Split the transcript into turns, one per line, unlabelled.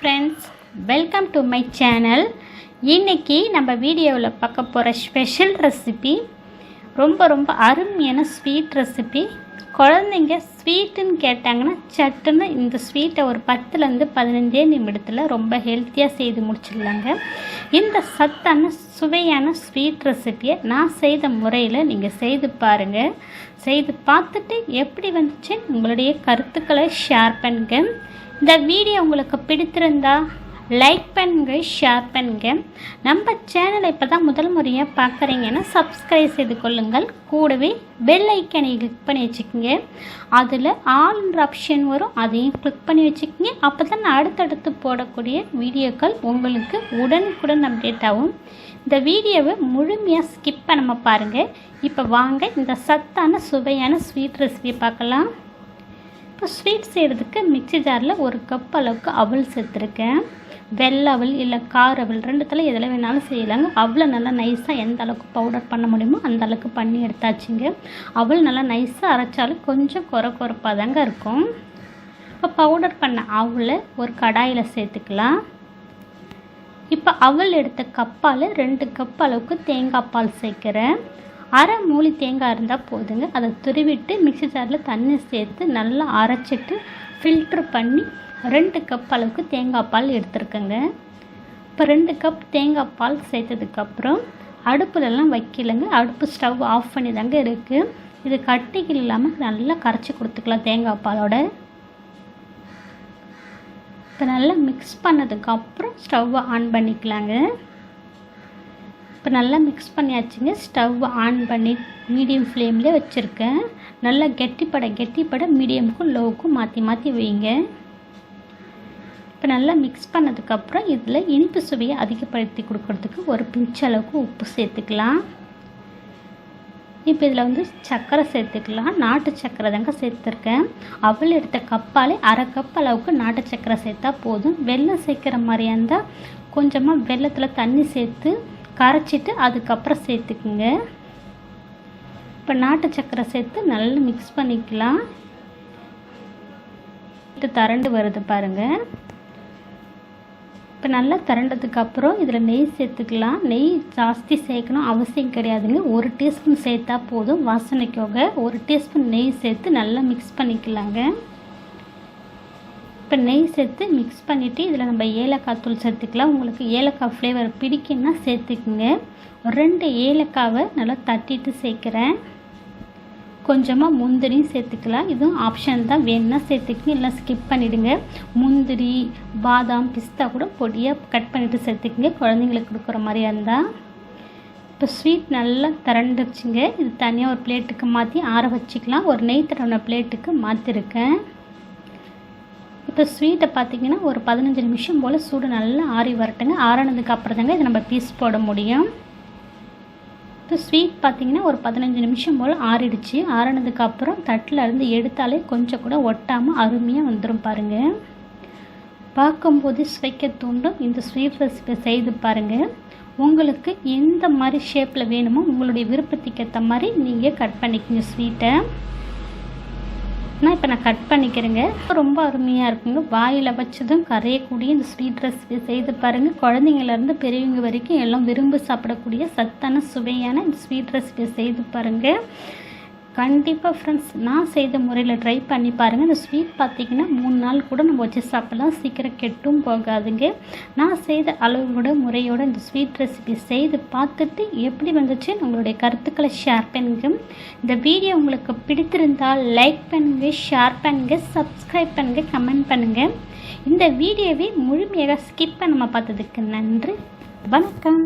Friends welcome to my channel இன்றைக்கி நம்ம வீடியோவில் பார்க்க போகிற ஸ்பெஷல் ரெசிபி ரொம்ப ரொம்ப அருமையான ஸ்வீட் ரெசிபி குழந்தைங்க ஸ்வீட்டுன்னு கேட்டாங்கன்னா சட்டுன்னு இந்த ஸ்வீட்டை ஒரு பத்துலேருந்து பதினஞ்சே நிமிடத்தில் ரொம்ப ஹெல்த்தியாக செய்து முடிச்சிடலாங்க. இந்த சத்தான சுவையான ஸ்வீட் ரெசிப்பியை நான் செய்த முறையில் நீங்கள் செய்து பாருங்கள் செய்து பார்த்துட்டு எப்படி வந்துச்சு? உங்களுடைய கருத்துக்களை ஷேர் பண்ணுங்க. இந்த வீடியோ உங்களுக்கு பிடித்திருந்தா லைக் பண்ணுங்க ஷேர் பண்ணுங்க. நம்ம சேனலை இப்போ தான் முதல் முறையாக பார்க்குறீங்கன்னா சப்ஸ்கிரைப் செய்து கொள்ளுங்கள். கூடவே பெல் ஐக்கனை கிளிக் பண்ணி வச்சுக்கோங்க. அதில் ஆல்ன்ற ஆப்ஷன் வரும் அதையும் கிளிக் பண்ணி வச்சுக்கோங்க. அப்போ தான் நான் அடுத்தடுத்து போடக்கூடிய வீடியோக்கள் உங்களுக்கு உடனுக்குடன் அப்டேட் ஆகும். இந்த வீடியோவை முழுமையாக ஸ்கிப் பண்ணாமல் பாருங்கள் இப்போ வாங்க இந்த சத்தான சுவையான ஸ்வீட் ரெசிபி பார்க்கலாம். இப்போ ஸ்வீட் செய்கிறதுக்கு மிக்சி ஜாரில் ஒரு கப் அளவுக்கு அவல் சேர்த்துருக்கேன். வெள்ளை அவல் இல்லை கார் அவல் ரெண்டுத்தில் எதில் வேணாலும் செய்யலாங்க. அவ்வளோ நல்லா நைஸாக எந்த அளவுக்கு பவுடர் பண்ண முடியுமோ அந்த அளவுக்கு பண்ணி எடுத்தாச்சுங்க. அவள் நல்லா நைஸாக அரைச்சாலும் கொஞ்சம் குறை குறைப்பாக தாங்க இருக்கும். இப்போ பவுடர் பண்ண அவளை ஒரு கடாயில் சேர்த்துக்கலாம். இப்போ அவல் எடுத்த கப்பால் ரெண்டு கப் அளவுக்கு தேங்காய் பால் சேர்க்குறேன். அரை மூலி தேங்காய் இருந்தால் போதுங்க. அதை துருவிட்டு மிக்சி ஜாரில் தண்ணி சேர்த்து நல்லா அரைச்சிட்டு ஃபில்ட்ரு பண்ணி ரெண்டு கப் அளவுக்கு தேங்காய் பால் எடுத்துருக்கேங்க. இப்போ ரெண்டு கப் தேங்காய் பால் சேர்த்ததுக்கப்புறம் அடுப்புலலாம் வைக்கலைங்க. அடுப்பு ஸ்டவ் ஆஃப் பண்ணி தாங்க இருக்குது இது கட்டிகள் இல்லாமல் நல்லா கரைச்சி கொடுத்துக்கலாம் தேங்காய் பாலோட. இப்போ நல்லா மிக்ஸ் பண்ணதுக்கப்புறம் ஸ்டவ்வை ஆன் பண்ணிக்கலாங்க. இப்போ நல்லா மிக்ஸ் பண்ணியாச்சுங்க. ஸ்டவ் ஆன் பண்ணி மீடியம் ஃப்ளேம்லேயே வச்சுருக்கேன். நல்லா கெட்டிப்பட கெட்டிப்பட மீடியமுக்கும் லோவுக்கும் மாற்றி மாற்றி வைங்க. இப்போ நல்லா மிக்ஸ் பண்ணதுக்கப்புறம் இதில் இனிப்பு சுவையை அதிகப்படுத்தி கொடுக்கறதுக்கு ஒரு பிஞ்ச் அளவுக்கு உப்பு சேர்த்துக்கலாம். இப்போ இதில் வந்து சர்க்கரை சேர்த்துக்கலாம். நாட்டு சர்க்கரை தாங்க சேர்த்துருக்கேன். அவள் எடுத்த கப்பாலே அரை கப் அளவுக்கு நாட்டு சர்க்கரை சேர்த்தா போதும். வெள்ளம் சேர்க்குற மாதிரியா இருந்தால் கொஞ்சமாக வெள்ளத்தில் தண்ணி சேர்த்து கரைச்சிட்டு அதுக்கப்புறம் சேர்த்துக்குங்க. இப்போ நாட்டு சர்க்கரை சேர்த்து நல்லா மிக்ஸ் பண்ணிக்கலாம். இது தரண்டு வருது பாருங்கள் இப்போ நல்லா திரண்டதுக்கப்புறம் இதில் நெய் சேர்த்துக்கலாம். நெய் ஜாஸ்தி சேர்க்கணும் அவசியம் கிடையாதுங்க. ஒரு டீஸ்பூன் சேர்த்தா போதும். வாசனைக்காக ஒரு டீஸ்பூன் நெய் சேர்த்து நல்லா மிக்ஸ் பண்ணிக்கலாங்க. இப்போ நெய் சேர்த்து மிக்ஸ் பண்ணிவிட்டு இதில் நம்ம ஏலக்காய் தூள் சேர்த்துக்கலாம். உங்களுக்கு ஏலக்காய் ஃப்ளேவர் பிடிக்குன்னா சேர்த்துக்குங்க. ரெண்டு ஏலக்காவை நல்லா தட்டிட்டு சேர்க்குறேன். கொஞ்சமாக முந்திரியும் சேர்த்துக்கலாம். இதுவும் ஆப்ஷன் தான். வேணும்னா சேர்த்துக்கங்க இல்லை ஸ்கிப் பண்ணிவிடுங்க முந்திரி பாதாம் பிஸ்தா கூட பொடியாக கட் பண்ணிவிட்டு சேர்த்துக்குங்க. குழந்தைங்களுக்கு கொடுக்குற மாதிரியா இருந்தால் இப்போ ஸ்வீட் நல்லா திரண்டுருச்சுங்க. இது தனியாக ஒரு பிளேட்டுக்கு மாற்றி ஆற வச்சுக்கலாம். ஒரு நெய் தடவின பிளேட்டுக்கு மாற்றிருக்கேன் இப்போ ஸ்வீட்டை பார்த்தீங்கன்னா ஒரு பதினஞ்சு நிமிஷம் போல் சூடு நல்லா ஆறி வரட்டுங்க. ஆறினதுக்கு அப்புறம் தாங்க இதை நம்ம பீஸ் போட முடியும். இப்போ ஸ்வீட் பார்த்திங்கன்னா ஒரு பதினஞ்சு நிமிஷம் போல் ஆறிடுச்சு. ஆறினதுக்கப்புறம் தட்டில் இருந்து எடுத்தாலே கொஞ்சம் கூட ஒட்டாமல் அருமையாக வந்துடும் பாருங்கள் பார்க்கும்போது சுவைக்க தூண்டும் இந்த ஸ்வீட் ரெசிபி செய்து பாருங்கள் உங்களுக்கு எந்த மாதிரி ஷேப்பில் வேணுமோ உங்களுடைய விருப்பத்துக்கு ஏற்ற மாதிரி நீங்கள் கட் பண்ணிக்கோங்க ஸ்வீட்டை நான் இப்போ நான் கட் பண்ணிக்கிறேங்க. ரொம்ப அருமையாக இருக்குங்க. வாயில் வச்சதும் கரையக்கூடிய இந்த ஸ்வீட் ரெசிபி செய்து பாருங்கள் குழந்தைங்கள்லேருந்து பெரியவங்க வரைக்கும் எல்லாம் விரும்பி சாப்பிடக்கூடிய சத்தான சுவையான இந்த ஸ்வீட் ரெசிபி செய்து பாருங்கள் கண்டிப்பாக ஃப்ரெண்ட்ஸ் நான் செய்த முறையில் ட்ரை பண்ணி பாருங்கள் இந்த ஸ்வீட் பார்த்திங்கன்னா மூணு நாள் கூட நம்ம வச்சு சாப்பிட்லாம். சீக்கிரம் கெட்டும் போகாதுங்க. நான் செய்த அளவோட முறையோட இந்த ஸ்வீட் ரெசிபி செய்து பார்த்துட்டு எப்படி வந்துச்சு உங்களுடைய கருத்துக்களை ஷேர் பண்ணுங்க. இந்த வீடியோ உங்களுக்கு பிடித்திருந்தால் லைக் பண்ணுங்கள் ஷேர் பண்ணுங்கள் சப்ஸ்கிரைப் பண்ணுங்கள் கமெண்ட் பண்ணுங்கள் இந்த வீடியோவை முழுமையாக ஸ்கிப் பண்ணாமல் பார்த்ததுக்கு நன்றி. வணக்கம்.